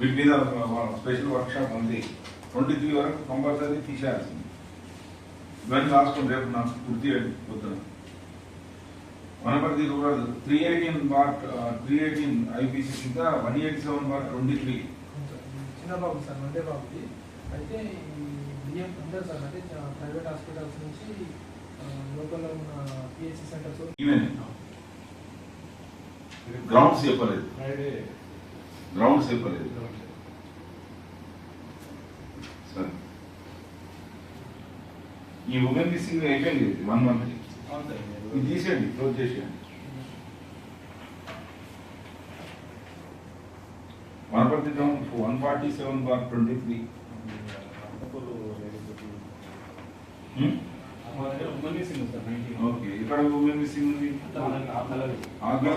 మీద special workshop ఉంది. Twenty three వరకు కంపల్సరీ తీసేయాల్సింది. ఇవన్నీ రాసుకుని రేపు నాకు పూర్తి పొద్దున. Wanaparthy rural three eighteen bar three eighteen IPC కింద one eighty seven bar twenty three Chinnababu sir Monday బాబుకి అయితే ఈ బియ్యం అందరు సార్ అంటే ప్రైవేట్ హాస్పిటల్స్ నుంచి లోకల్లో ఉన్న పిహెచ్సి సెంటర్స్. ఈవెన్. గ్రౌండ్స్ చెప్పలేదు. ఫ్రైడే గ్రౌండ్స్ చెప్పలేదు సరే ఈ ఉమెన్ మిస్సింగ్ అయిపోయింది వన్ మంత్ ఇది తీసేయండి క్లోజ్ చేసేయండి Wanaparthy town one forty seven bar twenty three okay ఇక్కడ ఉమెన్ మిస్సింగ్ ఉంది ఆగ్రహ